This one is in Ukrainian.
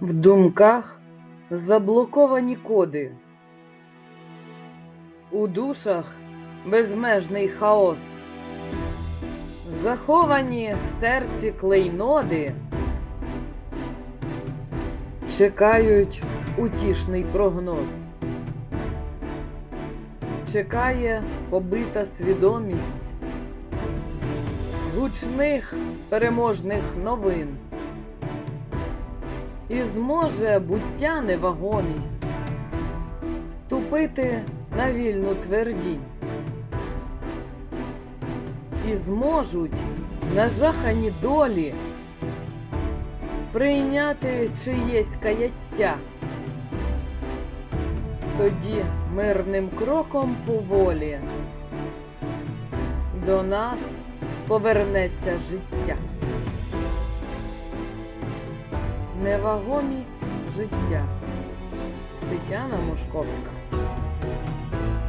В думках заблоковані коди. У душах безмежний хаос. Заховані в серці клейноди. Чекають утішний прогноз. Чекає побита свідомість гучних переможних новин. І зможе буття невагомість ступити на вільну твердінь. І зможуть нажахані долі прийняти чиєсь каяття. Тоді мирним кроком поволі до нас повернеться життя. Невагомість життя. Тетяна Мошковська.